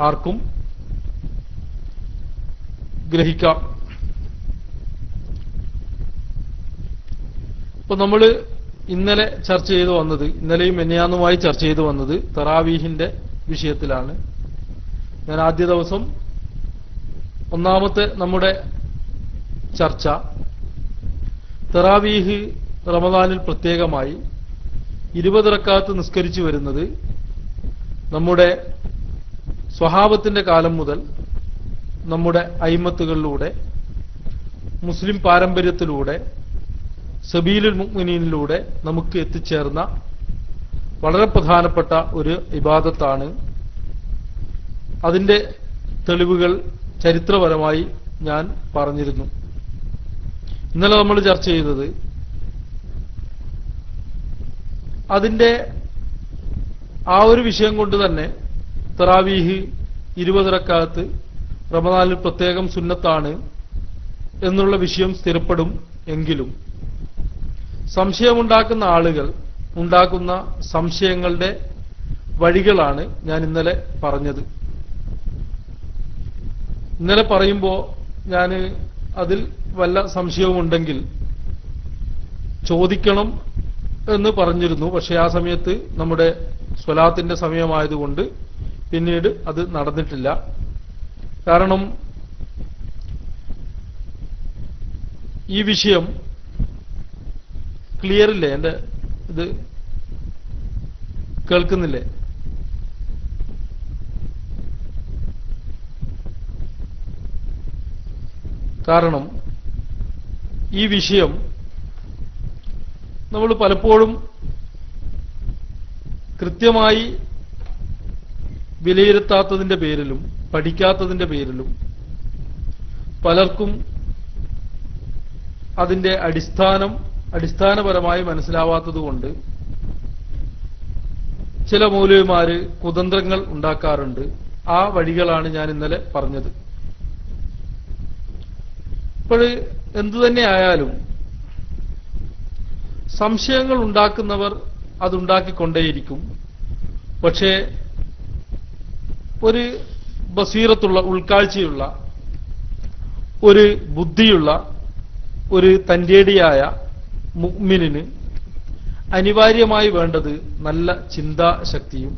ആർക്കും ഗ്രഹിക്കാം. ഇപ്പൊ നമ്മൾ ഇന്നലെ ചർച്ച ചെയ്തു വന്നത് ഇന്നലെയും എന്നയാന്നുമായി ചർച്ച ചെയ്തു വന്നത് തറാവീഹിന്റെ വിഷയത്തിലാണ്. ഞാൻ ആദ്യ ദിവസം ഒന്നാമത്തെ നമ്മുടെ ചർച്ച തറാവീഹ് റമദാനിൽ പ്രത്യേകമായി ഇരുപതിറക്കാത്ത് നിസ്കരിച്ചു വരുന്നത് നമ്മുടെ സ്വഹാബത്തിന്റെ കാലം മുതൽ നമ്മുടെ അയിമത്തുകളിലൂടെ മുസ്ലിം പാരമ്പര്യത്തിലൂടെ സബീലുൽ മുഅ്മിനീനിലൂടെ നമുക്ക് എത്തിച്ചേർന്ന വളരെ പ്രധാനപ്പെട്ട ഒരു ഇബാദത്താണ്. അതിന്റെ തെളിവുകൾ ചരിത്രപരമായി ഞാൻ പറഞ്ഞിരുന്നു. ഇന്നലെ നമ്മൾ ചർച്ച ചെയ്തത് അതിന്റെ ആ ഒരു വിഷയം കൊണ്ട് തന്നെ തറാവീഹ് ഇരുപത് റക്കാത്ത് റമദാനിൽ പ്രത്യേകം സുന്നത്താണ് എന്നുള്ള വിഷയം സ്ഥിരപ്പെടും എങ്കിലും സംശയമുണ്ടാക്കുന്ന ആളുകൾ ഉണ്ടാക്കുന്ന സംശയങ്ങളുടെ വഴികളാണ് ഞാൻ ഇന്നലെ പറഞ്ഞത്. ഇന്നലെ പറയുമ്പോൾ ഞാൻ അതിൽ വല്ല സംശയവുമുണ്ടെങ്കിൽ ചോദിക്കണം എന്ന് പറഞ്ഞിരുന്നു. പക്ഷെ ആ സമയത്ത് നമ്മുടെ സ്വലാത്തിന്റെ സമയമായതുകൊണ്ട് പിന്നീട് അത് നടന്നിട്ടില്ല. കാരണം ഈ വിഷയം ക്ലിയർ ഇല്ലേ? എന്റെ ഇത് കേൾക്കുന്നില്ലേ? കാരണം ഈ വിഷയം നമ്മൾ പലപ്പോഴും കൃത്യമായി വിലയിരുത്താത്തതിന്റെ പേരിലും പഠിക്കാത്തതിന്റെ പേരിലും പലർക്കും അതിന്റെ അടിസ്ഥാനം അടിസ്ഥാനപരമായി മനസ്സിലാവാത്തതുകൊണ്ട് ചില മൂലവിമാര് കുതന്ത്രങ്ങൾ ഉണ്ടാക്കാറുണ്ട്. ആ വഴികളാണ് ഞാൻ ഇന്നലെ പറഞ്ഞത്. ഇപ്പോൾ എന്തു തന്നെയായാലും സംശയങ്ങൾ ഉണ്ടാക്കുന്നവർ അതുണ്ടാക്കിക്കൊണ്ടേയിരിക്കും. പക്ഷേ ഒരു ബസീറത്തുള്ള ഉൾക്കാഴ്ചയുള്ള ഒരു ബുദ്ധിയുള്ള ഒരു തന്റെടിയായ മുഗ്മിനിന് അനിവാര്യമായി വേണ്ടത് നല്ല ചിന്താശക്തിയും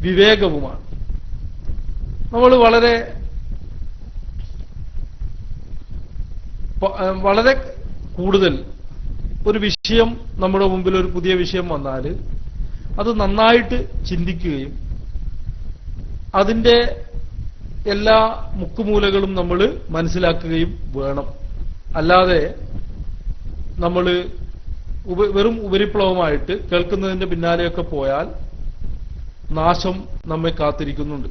വിവേകവുമാണ്. നമ്മൾ വളരെ വളരെ കൂടുതൽ ഒരു വിഷയം നമ്മുടെ മുമ്പിൽ ഒരു പുതിയ വിഷയം വന്നാൽ അത് നന്നായിട്ട് ചിന്തിക്കുകയും അതിന്റെ എല്ലാ മുക്കുമൂലകളും നമ്മൾ മനസ്സിലാക്കുകയും വേണം. അല്ലാതെ നമ്മൾ വെറും ഉപരിപ്ലവമായിട്ട് കേൾക്കുന്നതിന്റെ പിന്നാലെയൊക്കെ പോയാൽ നാശം നമ്മെ കാത്തിരിക്കുന്നുണ്ട്.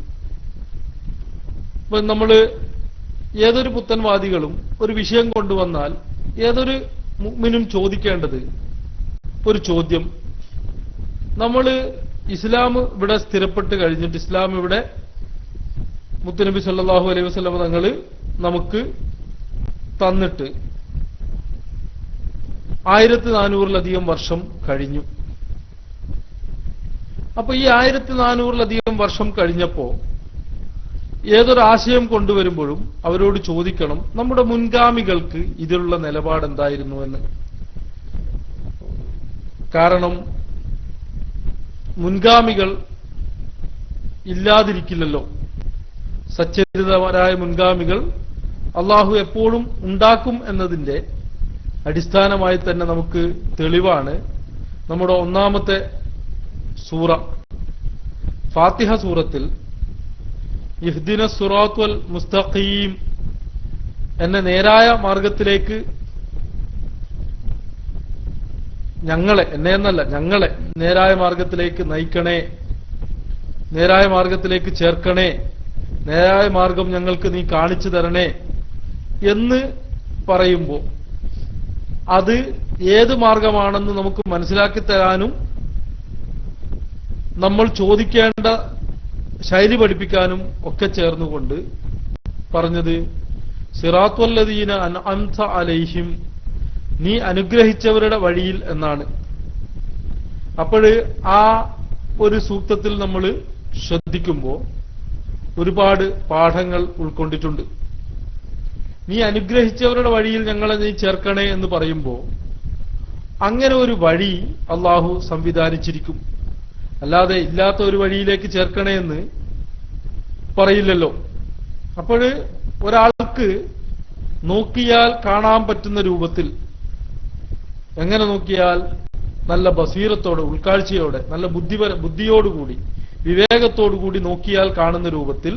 നമ്മൾ ഏതൊരു പുത്തൻവാദികളും ഒരു വിഷയം കൊണ്ടുവന്നാൽ ഏതൊരു മുഅ്മിനും ചോദിക്കേണ്ടത് ഒരു ചോദ്യം. നമ്മൾ ഇസ്ലാം ഇവിടെ സ്ഥിരപ്പെട്ട് കഴിഞ്ഞിട്ട് ഇസ്ലാം ഇവിടെ മുത്തുനബി സല്ലാഹു അലൈഹി വസല്ലം തങ്ങൾ നമുക്ക് തന്നിട്ട് ആയിരത്തി നാനൂറിലധികം വർഷം കഴിഞ്ഞു. അപ്പൊ ഈ ആയിരത്തി നാനൂറിലധികം വർഷം കഴിഞ്ഞപ്പോ ഏതൊരു ആശയം കൊണ്ടുവരുമ്പോഴും അവരോട് ചോദിക്കണം നമ്മുടെ മുൻഗാമികൾക്ക് ഇതിലുള്ള നിലപാട് എന്തായിരുന്നു എന്ന്. കാരണം മുൻഗാമികൾ ഇല്ലാതിരിക്കില്ലല്ലോ. സച്ചരിതരായ മുൻഗാമികൾ അള്ളാഹു എപ്പോഴും ഉണ്ടാക്കും എന്നതിന്റെ അടിസ്ഥാനമായി തന്നെ നമുക്ക് തെളിവാണ് നമ്മുടെ ഒന്നാമത്തെ സൂറ. ഫാത്തിഹ സൂറത്തിൽ ഇഹ്ദിന സുറാത്തുൽ മുസ്തഖീം എന്ന നേരായ മാർഗത്തിലേക്ക് ഞങ്ങളെ എന്നെ എന്നല്ല ഞങ്ങളെ നേരായ മാർഗത്തിലേക്ക് നയിക്കണേ നേരായ മാർഗത്തിലേക്ക് ചേർക്കണേ നേരായ മാർഗം ഞങ്ങൾക്ക് നീ കാണിച്ചു തരണേ എന്ന് പറയുമ്പോൾ അത് ഏത് മാർഗമാണെന്ന് നമുക്ക് മനസ്സിലാക്കി തരാനും നമ്മൾ ചോദിക്കേണ്ട ശൈലി പഠിപ്പിക്കാനും ഒക്കെ ചേർന്നുകൊണ്ട് പറഞ്ഞത് സിറാത്വല്ലദീന അൻഅംസ അലൈഹിം നീ അനുഗ്രഹിച്ചവരുടെ വഴിയിൽ എന്നാണ്. അപ്പോൾ ആ ഒരു സൂക്തത്തിൽ നമ്മൾ ശ്രദ്ധിക്കുമ്പോൾ ഒരുപാട് പാഠങ്ങൾ ഉൾക്കൊണ്ടിട്ടുണ്ട്. നീ അനുഗ്രഹിച്ചവരുടെ വഴിയിൽ ഞങ്ങളെ നീ ചേർക്കണേ എന്ന് പറയുമ്പോൾ അങ്ങനെ ഒരു വഴി അള്ളാഹു സംവിധാനിച്ചിരിക്കും. അല്ലാതെ ഇല്ലാത്ത ഒരു വഴിയിലേക്ക് ചേർക്കണേ എന്ന് പറയില്ലല്ലോ. അപ്പോൾ ഒരാൾക്ക് നോക്കിയാൽ കാണാൻ പറ്റുന്ന രൂപത്തിൽ എങ്ങനെ നോക്കിയാൽ നല്ല ബസീറത്തോടെ ഉൾക്കാഴ്ചയോടെ നല്ല ബുദ്ധിപര ബുദ്ധിയോടുകൂടി വിവേകത്തോടുകൂടി നോക്കിയാൽ കാണുന്ന രൂപത്തിൽ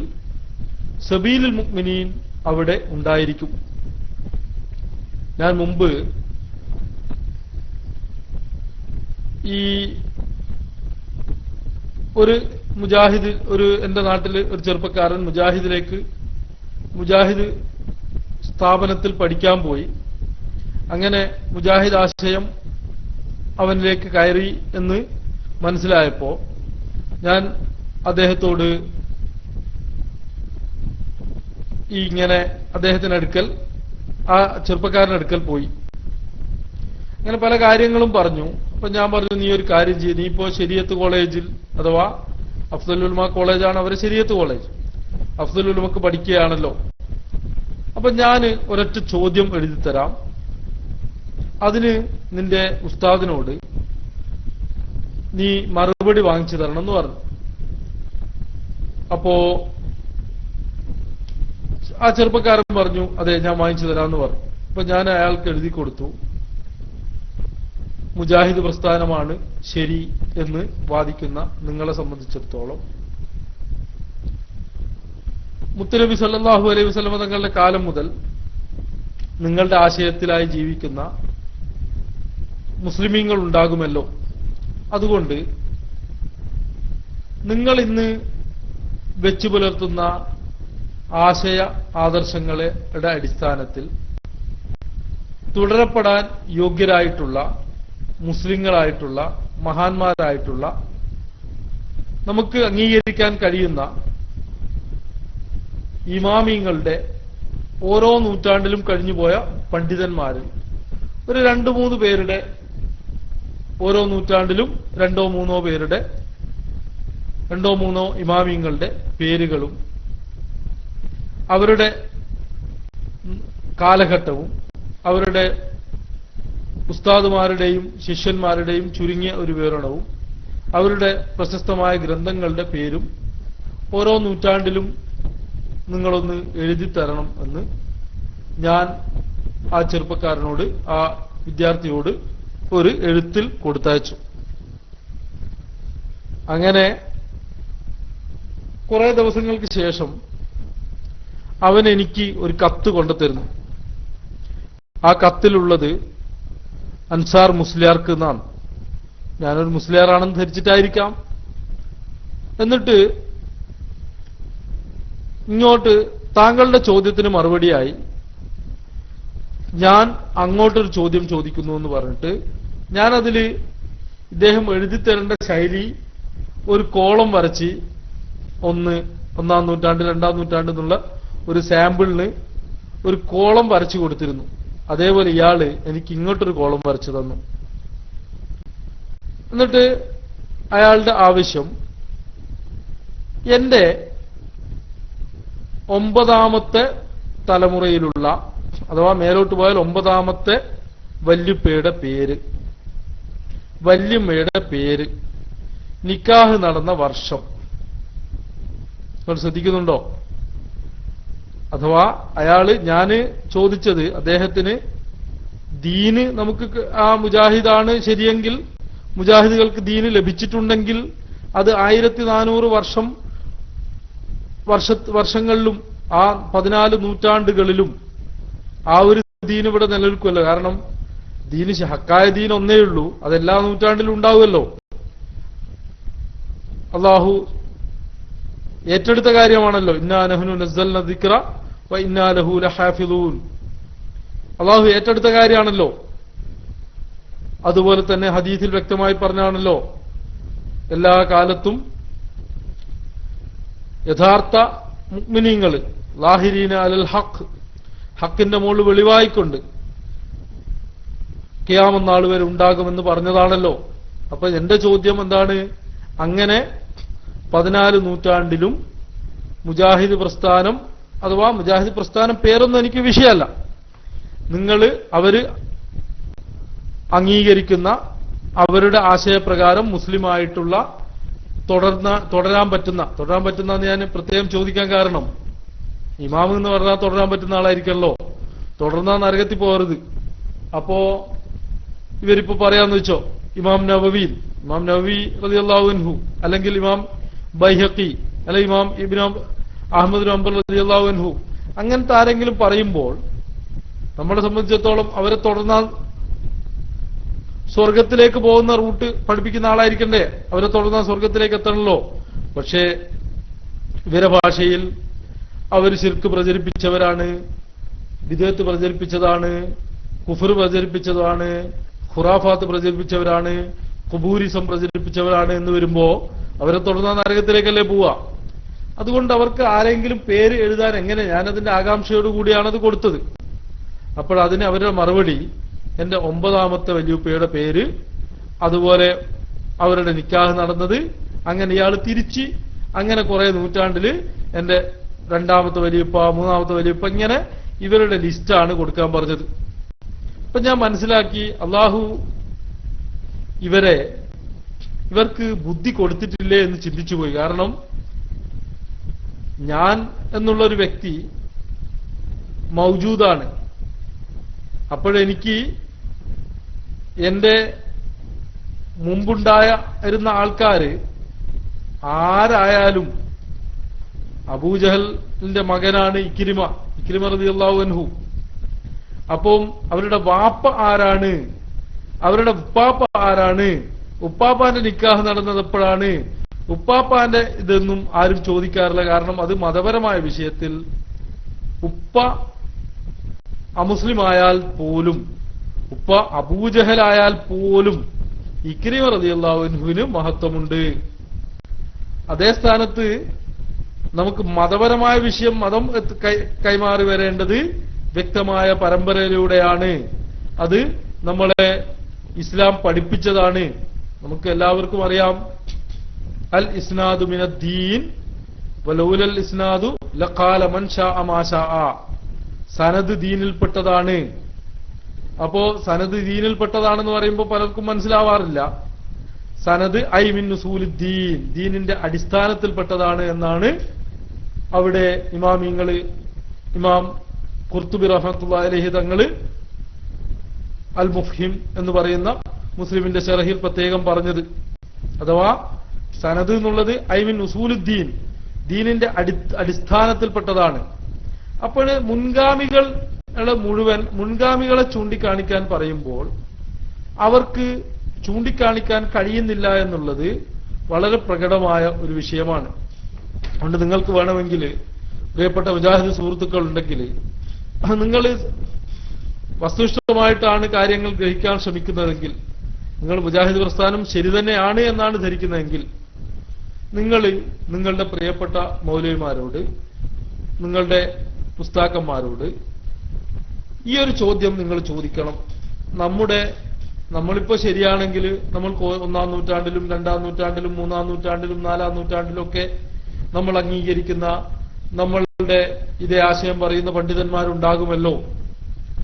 സബീലുൽ മുക്മിനീൻ അവിടെ ഉണ്ടായിരിക്കും. ഞാൻ മുമ്പ് ഈ ഒരു മുജാഹിദ് ഒരു എന്റെ നാട്ടിൽ ഒരു ചെറുപ്പക്കാരൻ മുജാഹിദിലേക്ക് മുജാഹിദ് സ്ഥാപനത്തിൽ പഠിക്കാൻ പോയി. അങ്ങനെ മുജാഹിദ് ആശയം അവനിലേക്ക് കയറി എന്ന് മനസ്സിലായപ്പോ ഞാൻ അദ്ദേഹത്തോട് ഈ ഇങ്ങനെ അദ്ദേഹത്തിനടുക്കൽ ആ ചെറുപ്പക്കാരനടുക്കൽ പോയി. അങ്ങനെ പല കാര്യങ്ങളും പറഞ്ഞു. അപ്പൊ ഞാൻ പറഞ്ഞു നീ ഒരു കാര്യം ചെയ്യും. നീ ഇപ്പോ ശരിയത്ത് കോളേജിൽ അഥവാ അഫ്സലുൽമ കോളേജാണ് അവരെ ശരിയത്ത് കോളേജ്. അഫ്സലുൽമക്ക് പഠിക്കുകയാണല്ലോ. അപ്പൊ ഞാൻ ഒരൊറ്റ ചോദ്യം എഴുതി തരാം അതിന് നിന്റെ ഉസ്താദിനോട് നീ മറുപടി വാങ്ങിച്ചു തരണം എന്ന് പറഞ്ഞു. അപ്പോ ആ ചെറുപ്പക്കാരൻ പറഞ്ഞു അതെ ഞാൻ വാങ്ങിച്ചു തരാമെന്ന് പറഞ്ഞു. അപ്പൊ ഞാൻ അയാൾക്ക് എഴുതി കൊടുത്തു. മുജാഹിദ് പ്രസ്ഥാനമാണ് ശരി എന്ന് വാദിക്കുന്ന നിങ്ങളെ സംബന്ധിച്ചിടത്തോളം. മുത്തനബി സല്ലാഹു അലൈഹി വസ്ലമ തങ്ങളുടെ കാലം മുതൽ നിങ്ങളുടെ ആശയത്തിലായി ജീവിക്കുന്ന മുസ്ലിമീങ്ങൾ ഉണ്ടാകുമല്ലോ അതുകൊണ്ട് നിങ്ങൾ ഇന്ന് വെച്ചു പുലർത്തുന്ന ആശയ ആദർശങ്ങളുടെ അടിസ്ഥാനത്തിൽ തുടരപ്പെടാൻ യോഗ്യരായിട്ടുള്ള മുസ്ലിങ്ങളായിട്ടുള്ള മഹാന്മാരായിട്ടുള്ള നമുക്ക് അംഗീകരിക്കാൻ കഴിയുന്ന ഇമാമിങ്ങളുടെ ഓരോ നൂറ്റാണ്ടിലും കഴിഞ്ഞുപോയ പണ്ഡിതന്മാരിൽ ഒരു രണ്ടു മൂന്ന് പേരുടെ ഓരോ നൂറ്റാണ്ടിലും രണ്ടോ മൂന്നോ പേരുടെ രണ്ടോ മൂന്നോ ഇമാമിങ്ങളുടെ പേരുകളും അവരുടെ കാലഘട്ടവും അവരുടെ ഉസ്താദുമാരുടെയും ശിഷ്യന്മാരുടെയും ചുരുങ്ങിയ ഒരു വിവരണവും അവരുടെ പ്രശസ്തമായ ഗ്രന്ഥങ്ങളുടെ പേരും ഓരോ നൂറ്റാണ്ടിലും നിങ്ങളൊന്ന് എഴുതി തരണം എന്ന് ഞാൻ ആ ചെറുപ്പക്കാരനോട് ആ വിദ്യാർത്ഥിയോട് ഒരു എഴുത്തിൽ കൊടുത്തയച്ചു. അങ്ങനെ കുറെ ദിവസങ്ങൾക്ക് ശേഷം അവൻ എനിക്ക് ഒരു കത്ത് കൊണ്ടുതരുന്നു. ആ കത്തിലുള്ളത് അൻസാർ മുസ്ലിയാർക്ക് എന്നാണ് ഞാനൊരു മുസ്ലിയാറാണെന്ന് ധരിച്ചിട്ടായിരിക്കാം. എന്നിട്ട് ഇങ്ങോട്ട് താങ്കളുടെ ചോദ്യത്തിന് മറുപടിയായി ഞാൻ അങ്ങോട്ടൊരു ചോദ്യം ചോദിക്കുന്നു എന്ന് പറഞ്ഞിട്ട് ഞാനതിൽ ഇദ്ദേഹം എഴുതി തരേണ്ട ശൈലി ഒരു കോളം വരച്ച് ഒന്ന് ഒന്നാം നൂറ്റാണ്ട് രണ്ടാം നൂറ്റാണ്ട് എന്നുള്ള ഒരു സാമ്പിളിന് ഒരു കോളം വരച്ചു കൊടുത്തിരുന്നു. അതേപോലെ ഇയാൾ എനിക്ക് ഇങ്ങോട്ടൊരു കോളം വരച്ചു തന്നു. എന്നിട്ട് അയാളുടെ ആവശ്യം എന്റെ ഒമ്പതാമത്തെ തലമുറയിലുള്ള അഥവാ മേലോട്ട് പോയാൽ ഒമ്പതാമത്തെ വല്യുപ്പയുടെ പേര്. വല്യമ്മയുടെ പേര്. നിക്കാഹ് നടന്ന വർഷം. നിങ്ങൾ ശ്രദ്ധിക്കുന്നുണ്ടോ? അഥവാ അയാൾ ഞാൻ ചോദിച്ചത് അദ്ദേഹത്തിന് ദീന് നമുക്ക് ആ മുജാഹിദാണ് ശരിയെങ്കിൽ മുജാഹിദുകൾക്ക് ദീന് ലഭിച്ചിട്ടുണ്ടെങ്കിൽ അത് ആയിരത്തി നാനൂറ് വർഷം വർഷ വർഷങ്ങളിലും ആ പതിനാല് നൂറ്റാണ്ടുകളിലും ആ ഒരു ദീൻ ഇവിടെ നിലനിൽക്കുമല്ലോ. കാരണം ദീന് ഹക്കായ ദീൻ ഒന്നേ ഉള്ളൂ. അതെല്ലാ നൂറ്റാണ്ടിലും ഉണ്ടാവുമല്ലോ. അള്ളാഹു ഏറ്റെടുത്ത കാര്യമാണല്ലോ. ഇന്നാ നഹ്നു നസ്സൽന ദിക്റ വ ലഹു ലഹാഫിളൂൻ അള്ളാഹു ഏറ്റെടുത്ത കാര്യമാണല്ലോ. അതുപോലെ തന്നെ ഹദീസിൽ വ്യക്തമായി പറഞ്ഞാണല്ലോ എല്ലാ കാലത്തും യഥാർത്ഥ മുഗ്മിനീങ്ങൾ ലാഹിരീന അലൽ ഹക്ക് ഹക്കിന്റെ മുകളിൽ വെളിവായിക്കൊണ്ട് കിയാമന്നാൾ വരെ ഉണ്ടാകുമെന്ന് പറഞ്ഞതാണല്ലോ. അപ്പൊ എന്റെ ചോദ്യം എന്താണ്? അങ്ങനെ പതിനാല് നൂറ്റാണ്ടിലും മുജാഹിദ് പ്രസ്ഥാനം അഥവാ മുജാഹിദ് പ്രസ്ഥാനം പേരൊന്നും എനിക്ക് വിഷയമല്ല. നിങ്ങൾ അവർ അംഗീകരിക്കുന്ന അവരുടെ ആശയപ്രകാരം മുസ്ലിമായിട്ടുള്ള തുടർന്ന തുടരാൻ പറ്റുന്ന തുടരാൻ പറ്റുന്ന ഞാൻ പ്രത്യേകം ചോദിക്കാൻ കാരണം ഇമാം എന്ന് പറഞ്ഞാൽ തുടരാൻ പറ്റുന്ന ആളായിരിക്കല്ലോ. തുടർന്നാ നരകത്തിൽ പോകരുത്. അപ്പോ ഇവരിപ്പോ പറയാന്ന് വെച്ചോ ഇമാം നവവി ഇമാം നവവി റളിയല്ലാഹു അല്ലെങ്കിൽ ഇമാം ബൈഹക്കി അല്ലെ ഇമാം ഇബ്നു അഹമ്മദ് അംബർ റളിയല്ലാഹു അൻഹു അങ്ങനത്തെ ആരെങ്കിലും പറയുമ്പോൾ നമ്മളെ സംബന്ധിച്ചിടത്തോളം അവരെ തുടർന്നാൽ സ്വർഗത്തിലേക്ക് പോകുന്ന റൂട്ട് പഠിപ്പിക്കുന്ന ആളായിരിക്കണ്ടേ? അവരെ തുടർന്നാൽ സ്വർഗത്തിലേക്ക് എത്തണല്ലോ. പക്ഷേ ഇവരെ ഭാഷയിൽ അവർ ശിർക്ക് പ്രചരിപ്പിച്ചവരാണ് വിദേഹത്ത് പ്രചരിപ്പിച്ചതാണ് കുഫർ പ്രചരിപ്പിച്ചതാണ് ഖുറാഫാത്ത് പ്രചരിപ്പിച്ചവരാണ് കുബൂരിസം പ്രചരിപ്പിച്ചവരാണ് എന്ന് വരുമ്പോ അവരെ തുടർന്ന നരകത്തിലേക്കല്ലേ പോവാ? അതുകൊണ്ട് അവർക്ക് ആരെങ്കിലും പേര് എഴുതാൻ എങ്ങനെ ഞാനതിന്റെ ആകാംക്ഷയോട് കൂടിയാണ് അത് കൊടുത്തത്. അപ്പോൾ അതിന് അവരുടെ മറുപടി എന്റെ ഒമ്പതാമത്തെ വലിയുപ്പയുടെ പേര് അതുപോലെ അവരുടെ നിക്കാഹ് നടന്നത് അങ്ങനെ ഇയാൾ തിരിച്ച് അങ്ങനെ കുറെ നൂറ്റാണ്ടിൽ എന്റെ രണ്ടാമത്തെ വലിയപ്പ മൂന്നാമത്തെ വലിയപ്പ ഇങ്ങനെ ഇവരുടെ ലിസ്റ്റാണ് കൊടുക്കാൻ പറഞ്ഞത്. അപ്പൊ ഞാൻ മനസ്സിലാക്കി അള്ളാഹു ഇവരെ ഇവർക്ക് ബുദ്ധി കൊടുത്തിട്ടില്ലേ എന്ന് ചിന്തിച്ചു പോയി. കാരണം ഞാൻ എന്നുള്ള ഒരു വ്യക്തി മൗജൂദാണ്. അപ്പോഴെനിക്ക് എന്റെ മുമ്പുണ്ടായ ഇരുന്ന ആൾക്കാര് ആരായാലും അബൂജഹലിന്റെ മകനാണ് ഇക്കിരിമ ഇക്കിരിമ അള്ളാഹു അൻഹു. അപ്പം അവരുടെ വാപ്പ ആരാണ്? അവരുടെ ഉപ്പാപ്പ ആരാണ്? ഉപ്പാപ്പാന്റെ നിക്കാഹ് നടന്നത് എപ്പോഴാണ് ഉപ്പാപ്പാന്റെ ഇതൊന്നും ആരും ചോദിക്കാറില്ല. കാരണം അത് മതപരമായ വിഷയത്തിൽ ഉപ്പ അമുസ്ലിമായാൽ പോലും ഉപ്പ അബൂജഹലായാൽ പോലും ഇക്രിമ റതിയല്ലാഹുവിന് മഹത്വമുണ്ട്. അതേ സ്ഥാനത്ത് നമുക്ക് മതപരമായ വിഷയം മതം കൈമാറി വരേണ്ടത് വ്യക്തമായ പരമ്പരയിലൂടെയാണ് അത് നമ്മളെ ഇസ്ലാം പഠിപ്പിച്ചതാണ്. നമുക്ക് എല്ലാവർക്കും അറിയാം. അൽ ഇസ്നാദു മിനദ്ദീൻ വലൗലൽ ഇസ്നാദു ലഖാല മൻ ഷാ മാ ഷാ സനദ് ദീനിൽപ്പെട്ടതാണ്. അപ്പോ സനദ് ദീനിൽപ്പെട്ടതാണെന്ന് പറയുമ്പോൾ പലർക്കും മനസ്സിലാവാറില്ല. സനദ് ഐ മിൻ സൂലുദ്ദീൻ ദീനിന്റെ അടിസ്ഥാനത്തിൽപ്പെട്ടതാണ് എന്നാണ് അവിടെ ഇമാമിങ്ങൾ ഇമാം കുർത്തുബി റഹ്മത്തുള്ള അലഹി തങ്ങൾ അൽ മുഫ്ഹിം എന്ന് പറയുന്ന മുസ്ലിമിന്റെ ഷെറഹിൽ പ്രത്യേകം പറഞ്ഞത്. അഥവാ സനദ് എന്നുള്ളത് ഐ മീൻ ഉസൂലുദ്ദീൻ ദീനിന്റെ അടി അടിസ്ഥാനത്തിൽപ്പെട്ടതാണ്. അപ്പോൾ മുൻഗാമികൾ മുഴുവൻ മുൻഗാമികളെ ചൂണ്ടിക്കാണിക്കാൻ പറയുമ്പോൾ അവർക്ക് ചൂണ്ടിക്കാണിക്കാൻ കഴിയുന്നില്ല എന്നുള്ളത് വളരെ പ്രകടമായ ഒരു വിഷയമാണ്. അതുകൊണ്ട് നിങ്ങൾക്ക് വേണമെങ്കിൽ പ്രിയപ്പെട്ട മുജാഹിദ് സുഹൃത്തുക്കൾ ഉണ്ടെങ്കിൽ നിങ്ങൾ വസ്തുനിഷ്ഠമായിട്ടാണ് കാര്യങ്ങൾ ഗ്രഹിക്കാൻ ശ്രമിക്കുന്നതെങ്കിൽ നിങ്ങൾ മുജാഹിദ് പ്രസ്ഥാനം ശരി തന്നെയാണ് എന്നാണ് ധരിക്കുന്നതെങ്കിൽ നിങ്ങൾ നിങ്ങളുടെ പ്രിയപ്പെട്ട മൗലവിമാരോട് നിങ്ങളുടെ പുസ്താക്കന്മാരോട് ഈ ഒരു ചോദ്യം നിങ്ങൾ ചോദിക്കണം. നമ്മുടെ നമ്മളിപ്പോ ശരിയാണെങ്കിൽ നമ്മൾ ഒന്നാം നൂറ്റാണ്ടിലും രണ്ടാം നൂറ്റാണ്ടിലും മൂന്നാം നൂറ്റാണ്ടിലും നാലാം നൂറ്റാണ്ടിലും ഒക്കെ നമ്മൾ അംഗീകരിക്കുന്ന ഇതേ ആശയം പറയുന്ന പണ്ഡിതന്മാരുണ്ടാകുമല്ലോ.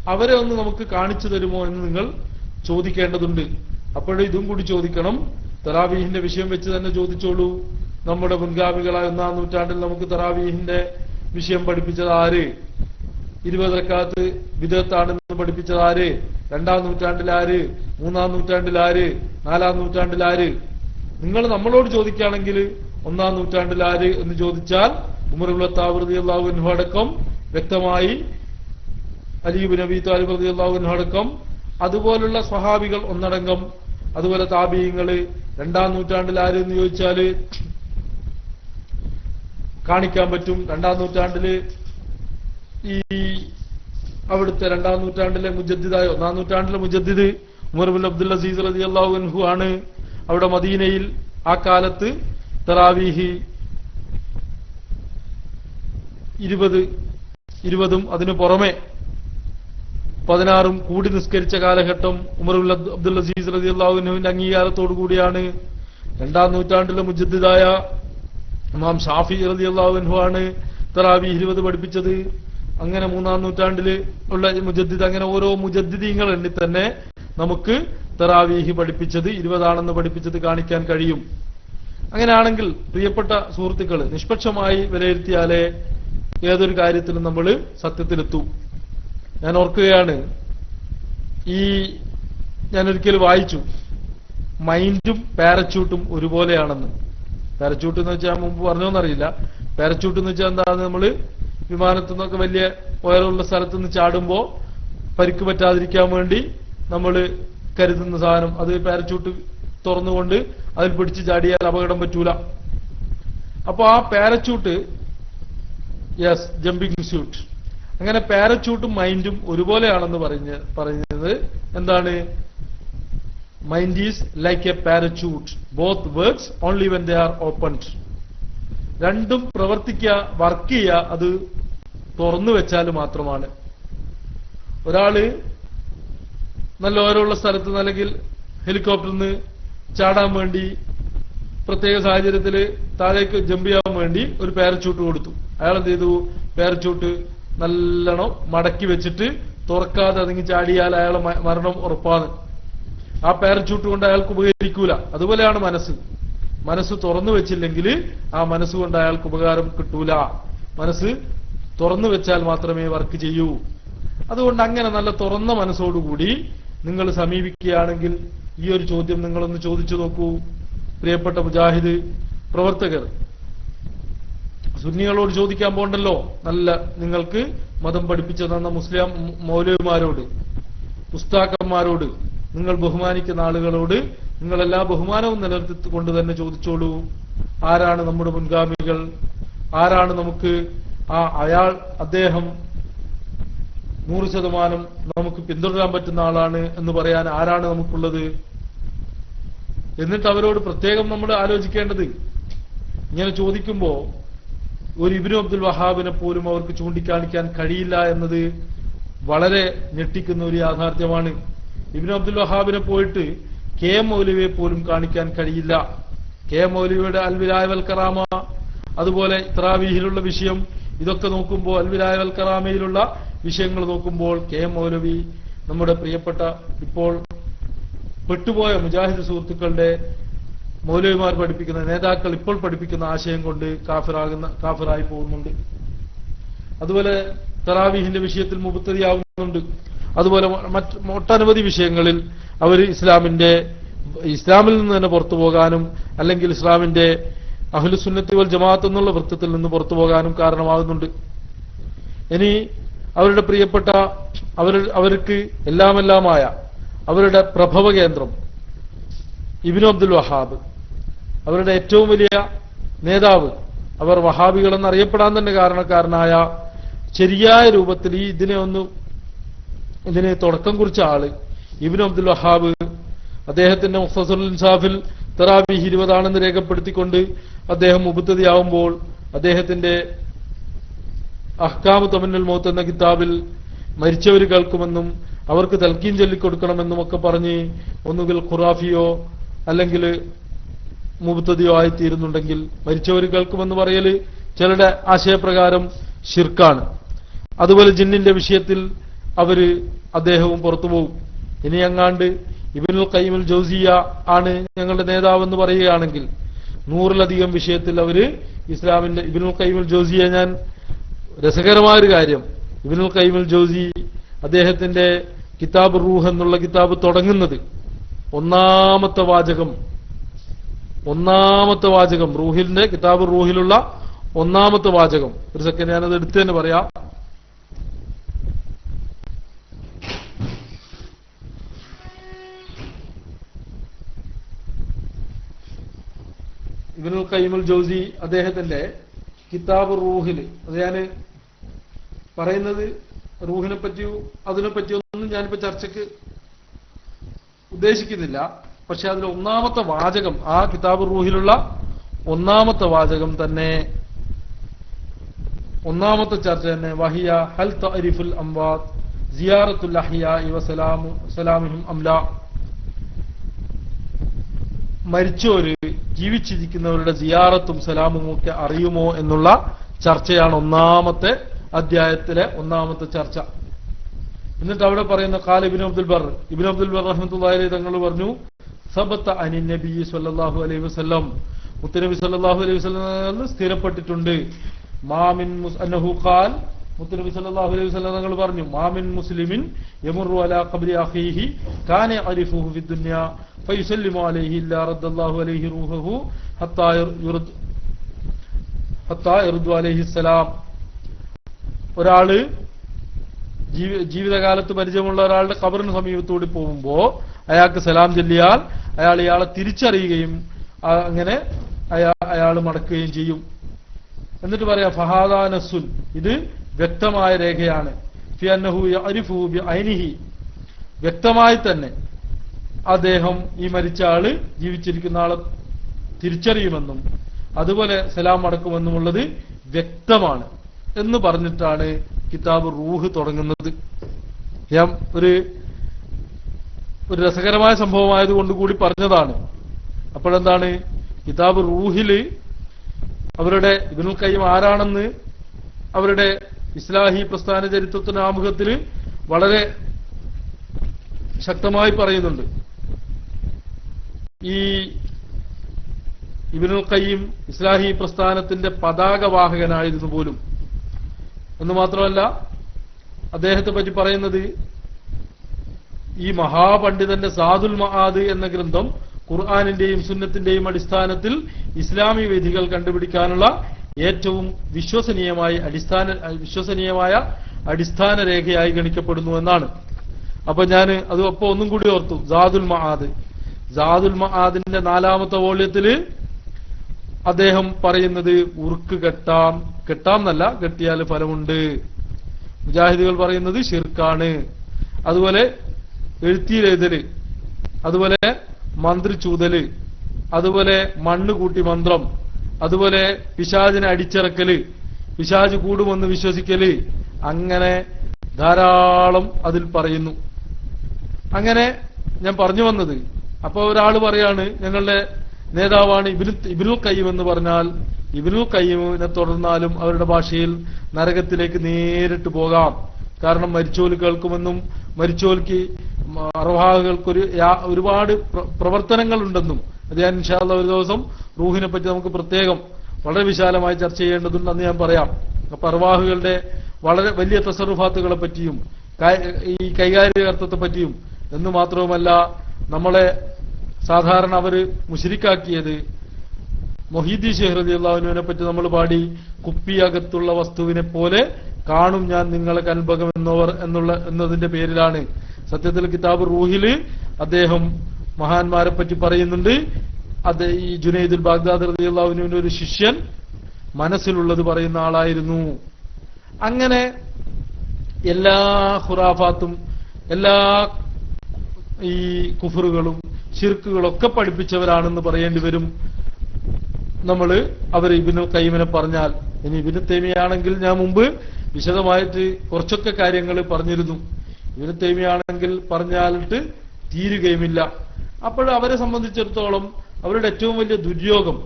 അവരെ ഒന്ന് നമുക്ക് കാണിച്ചു തരുമോ എന്ന് നിങ്ങൾ ചോദിക്കേണ്ടതുണ്ട്. അപ്പോഴും ഇതും കൂടി ചോദിക്കണം. തറാവീഹിന്റെ വിഷയം വെച്ച് തന്നെ ചോദിച്ചോളൂ. നമ്മുടെ മുൻഗാമികളായ ഒന്നാം നൂറ്റാണ്ടിൽ നമുക്ക് തറാവീഹിന്റെ വിഷയം പഠിപ്പിച്ചത് ആര്? ഇരുപതരക്കാലത്ത് വിദഗ്ധാണെന്ന് പഠിപ്പിച്ചത് ആര്? രണ്ടാം നൂറ്റാണ്ടിൽ ആര്? മൂന്നാം നൂറ്റാണ്ടിൽ ആര്? നാലാം നൂറ്റാണ്ടിൽ ആര്? നിങ്ങൾ നമ്മളോട് ചോദിക്കുകയാണെങ്കിൽ ഒന്നാം നൂറ്റാണ്ടിൽ ആര് എന്ന് ചോദിച്ചാൽ അടക്കം വ്യക്തമായി അലീബ് നബി താലിബ് അതുപോലുള്ള സ്വഹാബികൾ ഒന്നടങ്കം അതുപോലെ താപീയങ്ങൾ രണ്ടാം നൂറ്റാണ്ടിൽ ആരെന്ന് ചോദിച്ചാൽ കാണിക്കാൻ പറ്റും. രണ്ടാം നൂറ്റാണ്ടിൽ ഈ അവിടുത്തെ രണ്ടാം നൂറ്റാണ്ടിലെ മുജദ്ദിദായ ഒന്നാം നൂറ്റാണ്ടിലെ മുജദ്ദിദ് ഉമർ ബിൻ അബ്ദുൽ അസീസ് റതി അള്ളാഹു ആണ് അവിടെ മദീനയിൽ ആ കാലത്ത് തറാവീഹി ഇരുപത് ഇരുപതും അതിനു പുറമെ പതിനാറും കൂടി നിസ്കരിച്ച കാലഘട്ടം ഉമർ അബ്ദുൽ അസീസ് റതി അള്ളാഹുവിന്റെ അംഗീകാരത്തോടു കൂടിയാണ്. രണ്ടാം നൂറ്റാണ്ടിലെ മുജദ്ദിദായ ഇമാം ഷാഫി റളിയല്ലാഹു ആണ് തറാവി ഇരുപത് പഠിപ്പിച്ചത്. അങ്ങനെ മൂന്നാം നൂറ്റാണ്ടിൽ ഉള്ള മുജദ്ദിദ് അങ്ങനെ ഓരോ മുജദ്ദിദീങ്ങൾ എണ്ണി തന്നെ നമുക്ക് തറാവീഹി പഠിപ്പിച്ചത് ഇരുപതാണെന്ന് പഠിപ്പിച്ചത് കാണിക്കാൻ കഴിയും. അങ്ങനെയാണെങ്കിൽ പ്രിയപ്പെട്ട സുഹൃത്തുക്കൾ നിഷ്പക്ഷമായി വിലയിരുത്തിയാലേ ഏതൊരു കാര്യത്തിലും നമ്മൾ സത്യത്തിലെത്തും. ഞാൻ ഓർക്കുകയാണ് ഈ ഞാൻ ഒരിക്കൽ വായിച്ചു മൈൻഡും പാരച്യൂട്ടും ഒരുപോലെയാണെന്ന്. പാരച്യൂട്ട് എന്ന് വെച്ചാൽ മുമ്പ് പറഞ്ഞോന്നറിയില്ല. പാരച്യൂട്ട് എന്ന് വെച്ചാൽ എന്താണ് നമ്മൾ വിമാനത്തു നിന്നൊക്കെ വലിയ ഉയരമുള്ള സ്ഥലത്ത് നിന്ന് ചാടുമ്പോ പരിക്ക് പറ്റാതിരിക്കാൻ വേണ്ടി നമ്മൾ കരുതുന്ന സാധനം. അത് പാരച്യൂട്ട് തുറന്നുകൊണ്ട് അതിൽ പിടിച്ച് ചാടിയാൽ അപകടം പറ്റൂല. അപ്പൊ ആ പാരച്യൂട്ട് യെസ് ജമ്പിംഗ് സ്യൂട്ട് അങ്ങനെ പാരച്യൂട്ടും മൈൻഡും ഒരുപോലെയാണെന്ന് പറഞ്ഞ് പറഞ്ഞത് എന്താണ്? Mind is like a parachute both works only when they are opened രണ്ടും പ്രവർത്തിക്കുക വർക്ക് ചെയ്യുക അത് തുറന്നു വെച്ചാൽ മാത്രമാണ്. ഒരാൾ നല്ല ഓരോ സ്ഥലത്ത് അല്ലെങ്കിൽ ഹെലികോപ്റ്ററിൽ നിന്ന് ചാടാൻ വേണ്ടി പ്രത്യേക സാഹചര്യത്തിൽ താഴേക്ക് ജമ്പ് ചെയ്യാൻ വേണ്ടി ഒരു പാരച്യൂട്ട് കൊടുത്തു. അയാൾ എന്ത് ചെയ്തു? പാരച്യൂട്ട് നല്ലോണം മടക്കി വെച്ചിട്ട് തുറക്കാതെ അതിങ്ങി ചാടിയാൽ അയാളെ മരണം ഉറപ്പാണ്. ആ പാരച്യൂട്ട് കൊണ്ട് അയാൾക്ക് ഉപകരിക്കൂല. അതുപോലെയാണ് മനസ്സ്. മനസ്സ് തുറന്നു വെച്ചില്ലെങ്കിൽ ആ മനസ്സുകൊണ്ട് അയാൾക്ക് ഉപകാരം കിട്ടൂല. മനസ്സ് തുറന്നു വെച്ചാൽ മാത്രമേ വർക്ക് ചെയ്യൂ. അതുകൊണ്ട് അങ്ങനെ നല്ല തുറന്ന മനസ്സോടുകൂടി നിങ്ങൾ സമീപിക്കുകയാണെങ്കിൽ ഈ ഒരു ചോദ്യം നിങ്ങളൊന്ന് ചോദിച്ചു നോക്കൂ. പ്രിയപ്പെട്ട മുജാഹിദ് പ്രവർത്തകർ സുന്നികളോട് ചോദിക്കാൻ പോണ്ടല്ലോ. നല്ല നിങ്ങൾക്ക് മതം പഠിപ്പിച്ചു തന്ന മുസ്ലിം മൗലവിമാരോട് ഉസ്താക്കന്മാരോട് നിങ്ങൾ ബഹുമാനിക്കുന്ന ആളുകളോട് നിങ്ങളെല്ലാ ബഹുമാനവും നിലനിർത്തിക്കൊണ്ട് തന്നെ ചോദിച്ചോളൂ. ആരാണ് നമ്മുടെ മുൻഗാമികൾ? ആരാണ് നമുക്ക് ആ അയാൾ അദ്ദേഹം നൂറ് ശതമാനം നമുക്ക് പിന്തുടരാൻ പറ്റുന്ന ആളാണ് എന്ന് പറയാൻ ആരാണ് നമുക്കുള്ളത്? എന്നിട്ട് അവരോട് പ്രത്യേകം നമ്മൾ ആലോചിക്കേണ്ടത് ഇങ്ങനെ ചോദിക്കുമ്പോ ഒരു ഇബിനു അബ്ദുൽ വഹാബിനെ പോലും അവർക്ക് ചൂണ്ടിക്കാണിക്കാൻ കഴിയില്ല എന്നത് വളരെ ഞെട്ടിക്കുന്ന ഒരു യാഥാർത്ഥ്യമാണ്. ഇബിനു അബ്ദുൽ വഹാബിനെ പോയിട്ട് കെ എം മൗലവിയെ പോലും കാണിക്കാൻ കഴിയില്ല. കെ എം മൗലവിയുടെ അൽവിലായവൽ വൽക്കറാമ അതുപോലെ ഇത്രാവീഹിലുള്ള വിഷയം ഇതൊക്കെ നോക്കുമ്പോൾ അൽവിരായ വൽക്കറാമയിലുള്ള വിഷയങ്ങൾ നോക്കുമ്പോൾ കെ മൗലവി നമ്മുടെ പ്രിയപ്പെട്ട ഇപ്പോൾ പെട്ടുപോയ മുജാഹിദ് സുഹൃത്തുക്കളുടെ മൗലവിമാർ പഠിപ്പിക്കുന്ന നേതാക്കൾ ഇപ്പോൾ പഠിപ്പിക്കുന്ന ആശയം കൊണ്ട് കാഫിറാകുന്ന കാഫിറായി പോകുന്നുണ്ട്. അതുപോലെ തറാവീഹിന്റെ വിഷയത്തിൽ മുബത്തതിയാവുന്നുണ്ട് അതുപോലെ മറ്റ് ഒട്ടനവധി വിഷയങ്ങളിൽ അവർ ഇസ്ലാമിന്റെ ഇസ്ലാമിൽ നിന്ന് തന്നെ പുറത്തു പോകാനും അല്ലെങ്കിൽ ഇസ്ലാമിന്റെ അഹുലുസുന്നത്തി വൽ ജമാഅത്ത് എന്നുള്ള വൃത്തത്തിൽ നിന്ന് പുറത്തു പോകാനും കാരണമാകുന്നുണ്ട്. ഇനി അവരുടെ പ്രിയപ്പെട്ട അവർ അവർക്ക് എല്ലാമെല്ലാമായ അവരുടെ പ്രഭവ കേന്ദ്രം ഇബിനു അബ്ദുൽ വഹാബ്. അവരുടെ ഏറ്റവും വലിയ നേതാവ്. അവർ വഹാബികളെന്ന് അറിയപ്പെടാൻ തന്നെ കാരണക്കാരനായ ശരിയായ രൂപത്തിൽ ഈ ഇതിനെ ഒന്ന് ഇതിനെ തുടക്കം കുറിച്ച ആൾ ഇബിനു അബ്ദുൽ വഹാബ്. അദ്ദേഹത്തിന്റെ മുഫസുൽ ഇൻസാഫിൽ തെറാബി ഇരുപതാണെന്ന് രേഖപ്പെടുത്തിക്കൊണ്ട് അദ്ദേഹം ഉപത്തതിയാവുമ്പോൾ അദ്ദേഹത്തിന്റെ അഹ്കാമു തമന്നൽ മോത്ത് എന്ന കിതാബിൽ മരിച്ചവർ കേൾക്കുമെന്നും അവർക്ക് തൽക്കീൻ ചൊല്ലിക്കൊടുക്കണമെന്നും ഒക്കെ പറഞ്ഞ് ഒന്നുകിൽ ഖുറാഫിയോ അല്ലെങ്കിൽ മുബത്തതിയോ ആയിത്തീരുന്നുണ്ടെങ്കിൽ മരിച്ചവർ കേൾക്കുമെന്ന് പറയൽ ചിലരുടെ ആശയപ്രകാരം ഷിർക്കാണ് അതുപോലെ ജിന്നിന്റെ വിഷയത്തിൽ അവർ അദ്ദേഹവും പുറത്തു പോകും ഇനി അങ്ങാണ്ട് ഇബിനുൽ കൈമുൽ ജോസിയ ആണ് ഞങ്ങളുടെ നേതാവെന്ന് പറയുകയാണെങ്കിൽ നൂറിലധികം വിഷയത്തിൽ അവർ ഇസ്ലാമിന്റെ ഇബിനുൽ കൈമുൽ ജോസിയ ഞാൻ രസകരമായ ഒരു കാര്യം. ഇബിനുൽ കൈമുൽ ജൗസി അദ്ദേഹത്തിന്റെ കിതാബ് റൂഹ് എന്നുള്ള കിതാബ് തുടങ്ങുന്നത് ഒന്നാമത്തെ വാചകം ഒന്നാമത്തെ വാചകം റൂഹിലിന്റെ കിതാബ് റൂഹിലുള്ള ഒന്നാമത്തെ വാചകം. ഒരു സെക്കൻഡ് ഞാനത് എടുത്തു തന്നെ പറയാം. ഇബിനുൽ കൈമുൽ ജോസി അദ്ദേഹത്തിന്റെ കിതാബ് റൂഹിൽ അത് ഞാൻ പറയുന്നത് റൂഹിനെ പറ്റിയോ അതിനെ പറ്റിയോ ഒന്നും ഞാനിപ്പോ ചർച്ചയ്ക്ക് ഉദ്ദേശിക്കുന്നില്ല. പക്ഷെ അതിൽ ഒന്നാമത്തെ വാചകം ആ കിതാബ് റൂഹിലുള്ള ഒന്നാമത്തെ വാചകം തന്നെ ഒന്നാമത്തെ ചർച്ച തന്നെ വഹിയ ഹൽ തരിഫുൽ അംബാദ് സിയാറത്തുൽ സലാമിഹും അംല. മരിച്ചോര് ജീവിച്ചിരിക്കുന്നവരുടെ സിയാറത്തും സലാമും ഒക്കെ അറിയുമോ എന്നുള്ള ചർച്ചയാണ് ഒന്നാമത്തെ അധ്യായത്തിലെ ഒന്നാമത്തെ ചർച്ച. എന്നിട്ട് അവിടെ പറയുന്ന കാല ഇബിൻ അബ്ദുൽ ബർ ഇബിൻ അബ്ദുൽ ബർ റഹ്മത്തുള്ളാഹി തങ്ങൾ പറഞ്ഞു സബത്ത് അനി നബി സല്ലാഹു അലൈഹി വസ്ലം മുത്തനബി സല്ലാഹു അലൈഹി വസ്ലം സ്ഥിരപ്പെട്ടിട്ടുണ്ട്. മാമിൻ അന്നഹു മുത്തനബി സല്ലാഹു അലൈഹി വസല്ലം തങ്ങൾ പറഞ്ഞു മാമിൻ മുസ്ലിമിൻ യമുറു അലാ കബരി അഖീഹി കാനെ അരിഫുഹു ഫി ദുനിയ ഫയുസല്ലിമു അലൈഹി ഇല്ലാ റദ്ദല്ലാഹു അലൈഹി റൂഹഹു ഹത്താ യുറദ് ഹത്താ യർദു അലൈഹി സലാം ഒരാൾ ജീവി ജീവിതകാലത്ത് പരിചയമുള്ള ഒരാളുടെ ഖബറിന് സമീപത്തൂടി പോകുമ്പോ അയാൾക്ക് സലാം ചൊല്ലിയാൽ അയാൾ ഇയാളെ തിരിച്ചറിയുകയും അങ്ങനെ അയാൾ മടക്കുകയും ചെയ്യും. എന്നിട്ട് പറയാ ഫഹാദാനസുൻ ഇത് വ്യക്തമായ രേഖയാണ്. വ്യക്തമായി തന്നെ അദ്ദേഹം ഈ മരിച്ച ആൾ ജീവിച്ചിരിക്കുന്ന ആളെ തിരിച്ചറിയുമെന്നും അതുപോലെ സലാം മടക്കുമെന്നുമുള്ളത് വ്യക്തമാണ്. എന്ന് പറഞ്ഞിട്ടാണ് കിതാബ് റൂഹ് തുടങ്ങുന്നത്. ഞാൻ ഒരു ഒരു രസകരമായ സംഭവമായതുകൊണ്ട് കൂടി പറഞ്ഞതാണ്. അപ്പോഴെന്താണ്? കിതാബ് റൂഹിൽ അവരുടെ ഇബിനുൽ കയ്യം ആരാണെന്ന് അവരുടെ ഇസ്ലാഹി പ്രസ്ഥാന ചരിത്രത്തിന്റെ ആമുഖത്തിൽ വളരെ ശക്തമായി പറയുന്നുണ്ട്. ഈ ഇബിനുൽ കയ്യം ഇസ്ലാഹി പ്രസ്ഥാനത്തിന്റെ പതാകവാഹകനായിരുന്നു പോലും. എന്ന് മാത്രമല്ല അദ്ദേഹത്തെ പറ്റി പറയുന്നത് ഈ മഹാപണ്ഡിതന്റെ സാദുൽ മഹാദ് എന്ന ഗ്രന്ഥം ഖുർആാനിന്റെയും സുന്നത്തിന്റെയും അടിസ്ഥാനത്തിൽ ഇസ്ലാമി വിധികൾ കണ്ടുപിടിക്കാനുള്ള ഏറ്റവും വിശ്വസനീയമായ അടിസ്ഥാന വിശ്വസനീയമായ അടിസ്ഥാന രേഖയായി ഗണിക്കപ്പെടുന്നു എന്നാണ്. അപ്പൊ ഞാൻ അത് ഒപ്പം ഒന്നും കൂടി ഓർത്തു. സാദുൽ മഹാദ് സാദുൽ മഹാദിന്റെ നാലാമത്തെ വോള്യത്തിൽ അദ്ദേഹം പറയുന്നത് ഉറുക്ക് കെട്ടാം. കെട്ടാം എന്നല്ല കെട്ടിയാൽ ഫലമുണ്ട്. മുജാഹിദുകൾ പറയുന്നത് ഷിർക്കാണ് അതുപോലെ എഴുത്തിയിലെഴുതൽ അതുപോലെ മന്ത്രിച്ചൂതൽ അതുപോലെ മണ്ണ് കൂട്ടി മന്ത്രം അതുപോലെ പിശാചിനെ അടിച്ചിറക്കൽ പിശാജ് കൂടുമെന്ന് വിശ്വസിക്കൽ അങ്ങനെ ധാരാളം അതിൽ പറയുന്നു. അങ്ങനെ ഞാൻ പറഞ്ഞു വന്നത്. അപ്പൊ ഒരാൾ പറയാണ് ഞങ്ങളുടെ നേതാവാണ് ഇബിനു ഇബിനുൽ കയ്യം എന്ന് പറഞ്ഞാൽ ഇബിനുൽ കയ്യമിനെ തുടർന്നാലും അവരുടെ ഭാഷയിൽ നരകത്തിലേക്ക് നേരിട്ട് പോകാം. കാരണം മരിച്ചോൽ കേൾക്കുമെന്നും മരിച്ചോൽക്ക് അർവാഹകൾക്കൊരു ഒരുപാട് പ്രവർത്തനങ്ങളുണ്ടെന്നും അത് ഞാൻ ഇൻഷാല്ല ഒരു ദിവസം റൂഹിനെ പറ്റി നമുക്ക് പ്രത്യേകം വളരെ വിശാലമായി ചർച്ച ചെയ്യേണ്ടതുണ്ട് അന്ന് ഞാൻ പറയാം. അപ്പൊ അർവാഹുകളുടെ വളരെ വലിയ തസറുഫാത്തുകളെ പറ്റിയും ഈ കൈകാര്യകർത്തത്തെ പറ്റിയും എന്ന് മാത്രവുമല്ല നമ്മളെ സാധാരണ അവർ മുശരിക്കാക്കിയത് മൊഹീദി ഷെഹ് റലി അള്ളാഹുവിനെ പറ്റി നമ്മൾ പാടി കുപ്പിയകത്തുള്ള വസ്തുവിനെ പോലെ കാണും ഞാൻ നിങ്ങളെ കൽഭകം എന്നവർ എന്നുള്ള എന്നതിന്റെ പേരിലാണ്. സത്യത്തിൽ കിതാബ് റൂഹിൽ അദ്ദേഹം മഹാന്മാരെ പറ്റി പറയുന്നുണ്ട്. അത് ഈ ജുനൈദുൽ ബാഗ്ദാദ് റതി ഒരു ശിഷ്യൻ മനസ്സിലുള്ളത് പറയുന്ന ആളായിരുന്നു. അങ്ങനെ എല്ലാ ഖുറാഫാത്തും എല്ലാ ഈ കുഫറുകളും ഷിർക്കുകളൊക്കെ പഠിപ്പിച്ചവരാണെന്ന് പറയേണ്ടി വരും. നമ്മൾ അവർ ഇബിനു കൈമിനെ പറഞ്ഞാൽ ഇനി ഇബിനു തേമിയാണെങ്കിൽ ഞാൻ മുമ്പ് വിശദമായിട്ട് കുറച്ചൊക്കെ കാര്യങ്ങൾ പറഞ്ഞിരുന്നു. ഇബിനു തേമിയാണെങ്കിൽ പറഞ്ഞാലിട്ട് തീരുകയുമില്ല. അപ്പോൾ അവരെ സംബന്ധിച്ചിടത്തോളം അവരുടെ ഏറ്റവും വലിയ ദുര്യോഗം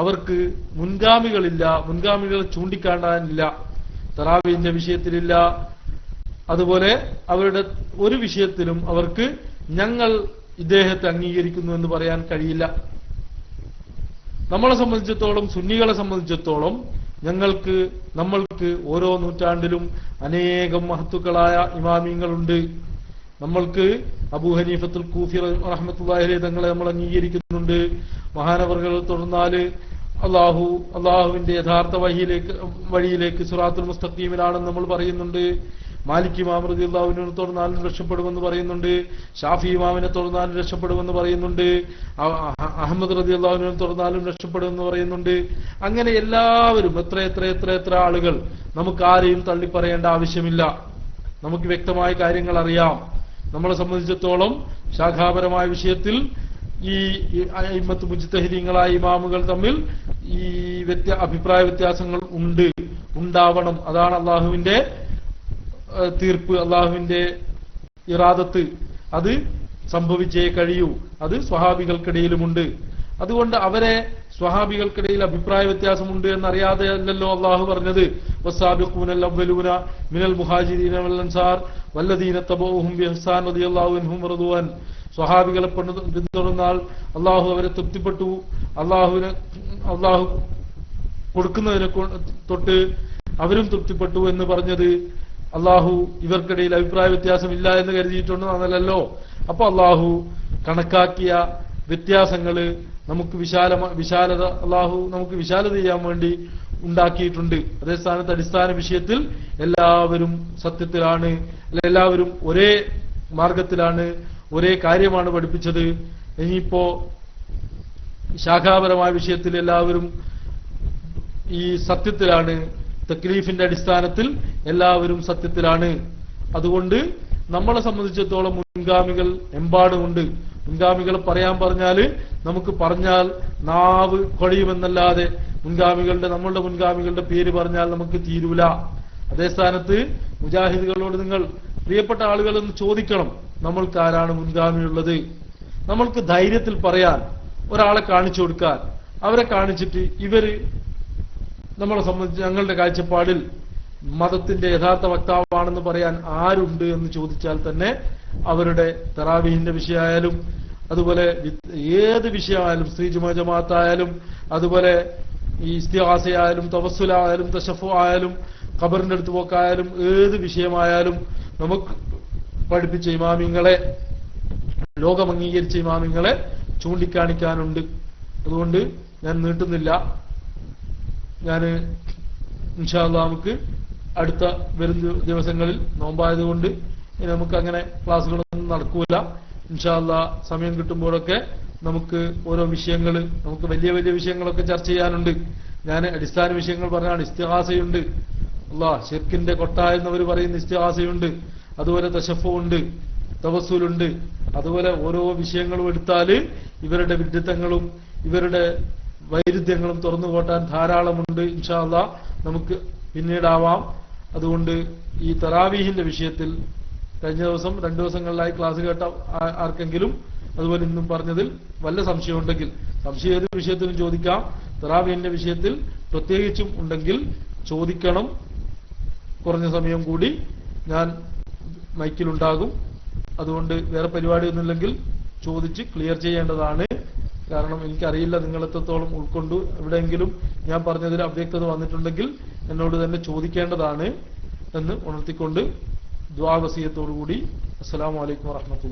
അവർക്ക് മുൻഗാമികളില്ല മുൻഗാമികളെ ചൂണ്ടിക്കാണ്ടാനില്ല തറാവീന്റെ വിഷയത്തിലില്ല. അതുപോലെ അവരുടെ ഒരു വിഷയത്തിലും അവർക്ക് ഞങ്ങൾ ഇദ്ദേഹത്തെ അംഗീകരിക്കുന്നു എന്ന് പറയാൻ കഴിയില്ല. നമ്മളെ സംബന്ധിച്ചിടത്തോളം സുന്നികളെ സംബന്ധിച്ചിടത്തോളം ഞങ്ങൾക്ക് നമ്മൾക്ക് ഓരോ നൂറ്റാണ്ടിലും അനേകം മഹത്തുക്കളായ ഇമാമിങ്ങളുണ്ട് നമ്മൾക്ക് അബൂ ഹനീഫത്തുൽ കൂഫി റഹ്മത്തുല്ലാഹി തങ്ങളെ നമ്മൾ അംഗീകരിക്കുന്നുണ്ട്. മഹാനവറുകൾ തുടർന്നാൽ അള്ളാഹു അള്ളാഹുവിന്റെ യഥാർത്ഥ വഴിയിലേക്ക് വഴിയിലേക്ക് സുറാത്തുൽ മുസ്തഖീമിലാണെന്ന് നമ്മൾ പറയുന്നുണ്ട്. മാലിക് ഇമാം റതി അള്ളാഹുവിനെ രക്ഷപ്പെടുമെന്ന് പറയുന്നുണ്ട്. ഷാഫി ഇമാമിനെ തുടർന്നാലും രക്ഷപ്പെടുമെന്ന് പറയുന്നുണ്ട്. അഹമ്മദ് റതി അള്ളാഹുവിനെ തുടർന്നാലും രക്ഷപ്പെടുമെന്ന് പറയുന്നുണ്ട്. അങ്ങനെ എല്ലാവരും എത്ര എത്ര എത്ര എത്ര ആളുകൾ നമുക്ക് ആരെയും തള്ളിപ്പറയേണ്ട ആവശ്യമില്ല. നമുക്ക് വ്യക്തമായ കാര്യങ്ങൾ അറിയാം. നമ്മളെ സംബന്ധിച്ചിടത്തോളം ശാഖാപരമായ വിഷയത്തിൽ ഈ അയിമത്ത് മുജിത്തഹരിങ്ങളായ ഇമാമുകൾ തമ്മിൽ ഈ വ്യത്യ അഭിപ്രായ വ്യത്യാസങ്ങൾ ഉണ്ട്. ഉണ്ടാവണം. അതാണ് അള്ളാഹുവിന്റെ തീർപ്പ് അള്ളാഹുവിന്റെ ഇറാദത്ത്. അത് സംഭവിച്ചേ കഴിയൂ. അത് സ്വഹാബികൾക്കിടയിലുമുണ്ട്. അതുകൊണ്ട് അവരെ സ്വഹാബികൾക്കിടയിൽ അഭിപ്രായ വ്യത്യാസമുണ്ട് എന്നറിയാതെ അല്ലല്ലോ അള്ളാഹു പറഞ്ഞത്. മിനൽ മുഹാജിദീൻസാർ വല്ലദീനത്തബോഹും സ്വഹാബികളെ പിന്തുടർന്നാൽ അള്ളാഹു അവരെ തൃപ്തിപ്പെട്ടു. അള്ളാഹുവിനെ അള്ളാഹു കൊടുക്കുന്നതിനെ തൊട്ട് അവരും തൃപ്തിപ്പെട്ടു എന്ന് പറഞ്ഞത് അള്ളാഹു ഇവർക്കിടയിൽ അഭിപ്രായ വ്യത്യാസമില്ല എന്ന് കരുതിയിട്ടുണ്ടോ? അതല്ലല്ലോ. അപ്പൊ അള്ളാഹു കണക്കാക്കിയ വ്യത്യാസങ്ങൾ നമുക്ക് വിശാല വിശാലത അള്ളാഹു നമുക്ക് വിശാലത ചെയ്യാൻ വേണ്ടി ഉണ്ടാക്കിയിട്ടുണ്ട്. അതേ സ്ഥാനത്ത് അടിസ്ഥാന വിഷയത്തിൽ എല്ലാവരും സത്യത്തിലാണ് അല്ലെ എല്ലാവരും ഒരേ മാർഗത്തിലാണ് ഒരേ കാര്യമാണ് പഠിപ്പിച്ചത്. ഇനിയിപ്പോ ശാഖാപരമായ വിഷയത്തിൽ എല്ലാവരും ഈ സത്യത്തിലാണ് തക്ലീഫിന്റെ അടിസ്ഥാനത്തിൽ എല്ലാവരും സത്യത്തിലാണ്. അതുകൊണ്ട് നമ്മളെ സംബന്ധിച്ചിടത്തോളം മുൻഗാമികൾ എമ്പാടുമുണ്ട്. മുൻഗാമികൾ പറയാൻ പറഞ്ഞാൽ നമുക്ക് പറഞ്ഞാൽ നാവ് കൊഴിയുമെന്നല്ലാതെ മുൻഗാമികളുടെ നമ്മളുടെ മുൻഗാമികളുടെ പേര് പറഞ്ഞാൽ നമുക്ക് തീരൂല. അതേ സ്ഥാനത്ത് മുജാഹിദുകളോട് നിങ്ങൾ പ്രിയപ്പെട്ട ആളുകളൊന്ന് ചോദിക്കണം നമ്മൾക്ക് ആരാണ് മുൻഗാമിയുള്ളത്. നമ്മൾക്ക് ധൈര്യത്തിൽ പറയാൻ ഒരാളെ കാണിച്ചു കൊടുക്കാൻ അവരെ കാണിച്ചിട്ട് ഇവർ നമ്മളെ സംബന്ധിച്ച് ഞങ്ങളുടെ കാഴ്ചപ്പാടിൽ മതത്തിന്റെ യഥാർത്ഥ വക്താവാണെന്ന് പറയാൻ ആരുണ്ട് എന്ന് ചോദിച്ചാൽ തന്നെ അവരുടെ തെറാവീഹിന്റെ വിഷയമായാലും അതുപോലെ ഏത് വിഷയമായാലും സ്ത്രീ ജുമാ ജമാഅത്തായാലും അതുപോലെ ഈ ഇസ്തിഹാസയായാലും തവസ്സുലായാലും തശഫു ആയാലും ഖബറിന്റെ അടുത്ത് പോക്കായാലും ഏത് വിഷയമായാലും നമുക്ക് പഠിപ്പിച്ച ഇമാമിങ്ങളെ ലോകം അംഗീകരിച്ച ഇമാമിങ്ങളെ ചൂണ്ടിക്കാണിക്കാനുണ്ട്. അതുകൊണ്ട് ഞാൻ നീട്ടുന്നില്ല. ഞാൻ ഇൻഷാല്ല നമുക്ക് അടുത്ത വരും ദിവസങ്ങളിൽ നോമ്പായതുകൊണ്ട് നമുക്ക് അങ്ങനെ ക്ലാസ്സുകളൊന്നും നടക്കൂല. ഇൻഷാല്ല സമയം കിട്ടുമ്പോഴൊക്കെ നമുക്ക് ഓരോ വിഷയങ്ങൾ നമുക്ക് വലിയ വലിയ വിഷയങ്ങളൊക്കെ ചർച്ച ചെയ്യാനുണ്ട്. ഞാൻ അടിസ്ഥാന വിഷയങ്ങൾ പറഞ്ഞാണ് ഇസ്തിഹാസയുണ്ട്. അല്ല ഷിർക്കിന്റെ കൊട്ട എന്നവർ പറയുന്ന ഇസ്തിഹാസയുണ്ട്. അതുപോലെ തശഫുണ്ട് തവസൂലുണ്ട് അതുപോലെ ഓരോ വിഷയങ്ങളും എടുത്താൽ ഇവരുടെ വിഡിത്തങ്ങളും ഇവരുടെ വൈരുദ്ധ്യങ്ങളും തുറന്നു കോട്ടാൻ ധാരാളമുണ്ട് ഇൻഷാല്ല നമുക്ക് പിന്നീടാവാം. അതുകൊണ്ട് ഈ തറാവീഹിന്റെ വിഷയത്തിൽ കഴിഞ്ഞ ദിവസം രണ്ടു ദിവസങ്ങളിലായി ക്ലാസ് കേട്ട ആർക്കെങ്കിലും അതുപോലെ ഇന്നും പറഞ്ഞതിൽ വല്ല സംശയമുണ്ടെങ്കിൽ സംശയം ഏത് വിഷയത്തിലും ചോദിക്കാം. തറാവീഹിന്റെ വിഷയത്തിൽ പ്രത്യേകിച്ചും ഉണ്ടെങ്കിൽ ചോദിക്കണം. കുറഞ്ഞ സമയം കൂടി ഞാൻ മൈക്കിലുണ്ടാകും. അതുകൊണ്ട് വേറെ പരിപാടിയൊന്നുമില്ലെങ്കിൽ ചോദിച്ച് ക്ലിയർ ചെയ്യേണ്ടതാണ്. കാരണം എനിക്കറിയില്ല നിങ്ങൾ എത്രത്തോളം ഉൾക്കൊണ്ടു. എവിടെയെങ്കിലും ഞാൻ പറഞ്ഞതിൽ അവ്യക്തത വന്നിട്ടുണ്ടെങ്കിൽ എന്നോട് തന്നെ ചോദിക്കേണ്ടതാണ് എന്ന് ഉണർത്തിക്കൊണ്ട് ദ്വാവസീയത്തോടുകൂടി അസ്സലാമു അലൈക്കും വറഹ്മത്തുള്ളാഹി